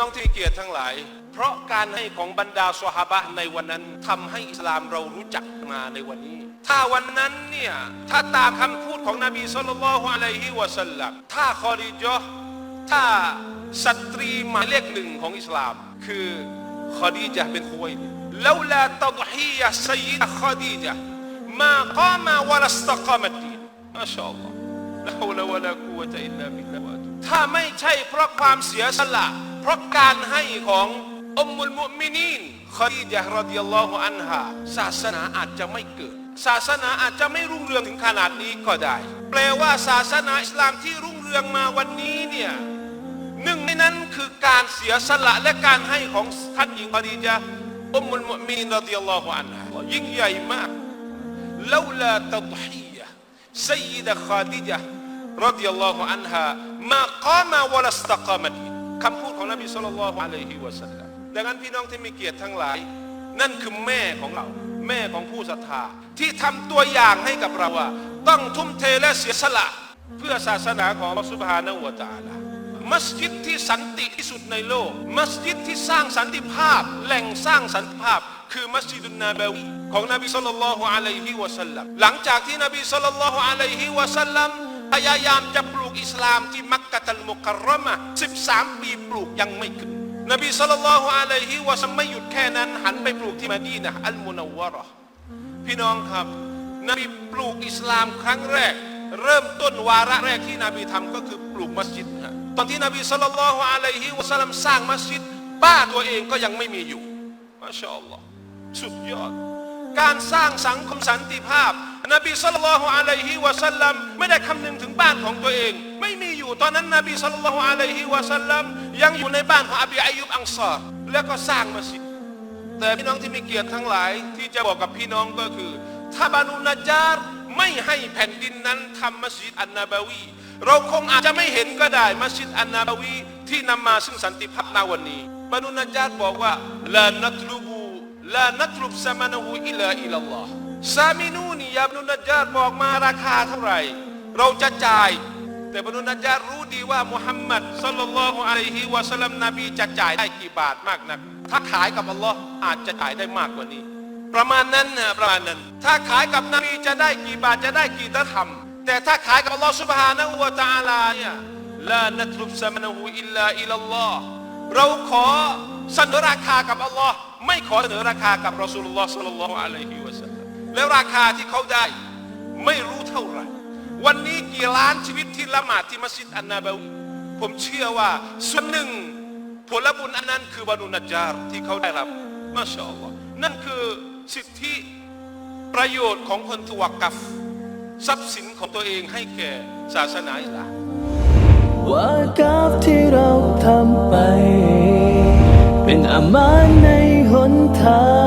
น้องที่เกียรติทั้งหลาย เพราะการให้ของบรรดาสวฮาบะในวันนั้นทำให้อิสลามเรารู้จักมาในวันนี้ ถ้าวันนั้นเนี่ยถ้าตามคำพูดของนบีสุลต่านละฮ์อะลัยฮิวะสัลลัมถ้าคอดีจอห์ถ้าสตรีหมายเลขหนึ่งของอิสลาม คือคอดีจะห์เป็นคุยแล้วลาตดฮียะซัยยิดะคอดีจะห์มาก้ามาวะลัสตะกามัดดีนมาชาอัลลอฮ์ละฮาวละวะลากุวะตะอิลลาบิลลาฮ์วะตุถ้าไม่ใช่เพราะความเสียสละ เพราะการให้ของอุมมุลมุมินีนคอดีจาห์รดิยัลลอฮุอันฮาศาสนาอาจจะไม่เกิด ศาสนาอาจจะไม่รุ่งเรืองถึงขนาดนี้ก็ได้ แปลว่าศาสนาอิสลามที่รุ่งเรืองมาวันนี้เนี่ยหนึ่งในนั้นคือการเสียสละและการให้ของท่านหญิงคอดีจาห์อุมมุลมุมินีนรดิยัลลอฮุอันฮายิ่งใหญ่มาก لولا تضحية سيدة خادجة رضي الله عنها ما قام ولا استقامت คำพูดของนบีสุลต่านละฮ์อะลัยฮิวะสัลลัมดังนั้นพี่น้องที่มีเกียรติทั้งหลาย นั่นคือแม่ของเรา แม่ของผู้ศรัทธา ที่ทำตัวอย่างให้กับเราว่าต้องทุ่มเทและเสียสละ เพื่อศาสนาของอัลลอฮฺซุบฮานะฮูวะตาลามัสยิดที่สันติที่สุดในโลก มัสยิดที่สร้างสันติภาพ แหล่งสร้างสันติภาพ คือมัสยิดุนนาบวีของนบีสุลต่านละฮ์อะลัยฮิวะสัลลัมหลังจากที่นบีสุลต่านละฮ์อะลัยฮิวะสัลลัม พยายามจะปลูกอิสลามที่มักกะตัลมุกัรมะ13 ปีปลูกยังไม่ขึ้น นบีสุลต่านละฮ์อะลัยฮิวะสัลลัมไม่หยุดแค่นั้น หันไปปลูกที่มะดีนะอัลมุนาวะราะห์พี่น้องครับ นบีปลูกอิสลามครั้งแรก เริ่มต้นวาระแรกที่นบีทำก็คือปลูกมัสยิดฮะตอนที่นบีสุลต่านละฮ์อะลัยฮิวะสัลลัมสร้างมัสยิด บ้านตัวเองก็ยังไม่มีอยู่มาชาอัลลอฮ์สุดยอด การสร้างสังคมสันติภาพ นบีสุลต่านละฮ์อะลัยฮิวะสัลลัมไม่ได้คำนึงถึงบ้านของตัวเอง ไม่มีอยู่ตอนนั้นนบีสุลต่านละฮ์อะลัยฮิวะสัลลัมยังอยู่ในบ้านของอบีอายุบอังซาร์แล้วก็สร้างมัสยิดแต่พี่น้องที่มีเกียรติทั้งหลายที่จะบอกกับพี่น้องก็คือ ถ้าบานูนาจารไม่ให้แผ่นดินนั้นทำมัสยิดอันนาบาวี เราคงอาจจะไม่เห็นก็ได้มัสยิดอันนาบาวีที่นำมาซึ่งสันติภาพในวันนี้บานูนาจารบอกว่าลานัตลุบู ลานัตลุบซามานูอิลาอิลลอฮ์ซามินูนียาบนูนจารบอกมาราคาเท่าไหร่ เราจะจ่าย แต่บรรดาญาติรู้ดีว่ามุฮัมมัดสัลลัลลอฮุอะลัยฮิวะสัลลัมนบีจะจ่ายได้กี่บาทมากนัก ถ้าขายกับอัลลอฮ์อาจจะจ่ายได้มากกว่านี้ ประมาณนั้นนะประมาณนั้น ถ้าขายกับนบีจะได้กี่บาทจะได้กี่ดะฮัมแต่ถ้าขายกับอัลลอฮ์ซุบฮานะฮูวะตะอาลาเนี่ยลานัตลุบซะมะนะฮูอิลลาอิลลัลลอฮ์เราขอ เสนอราคากับอัลลอฮ์ไม่ขอเสนอราคากับรอสูลุลลอฮ์สัลลัลลอฮุอะลัยฮิวะสัลลัมแล้วราคาที่เขาได้ไม่รู้เท่าไหร่ วันนี้กี่ล้านชีวิตที่ละหมาดที่มัสยิดอันนาบาวีผมเชื่อว่าส่วนหนึ่งผลบุญอันนั้นคือบานุนัจจารที่เขาได้รับมาชาอัลลอฮ์นั่นคือสิทธิประโยชน์ของคนทวักกัฟทรัพย์สินของตัวเองให้แก่ศาสนาอิสลามว่ากับที่เราทำ มานในหนทาง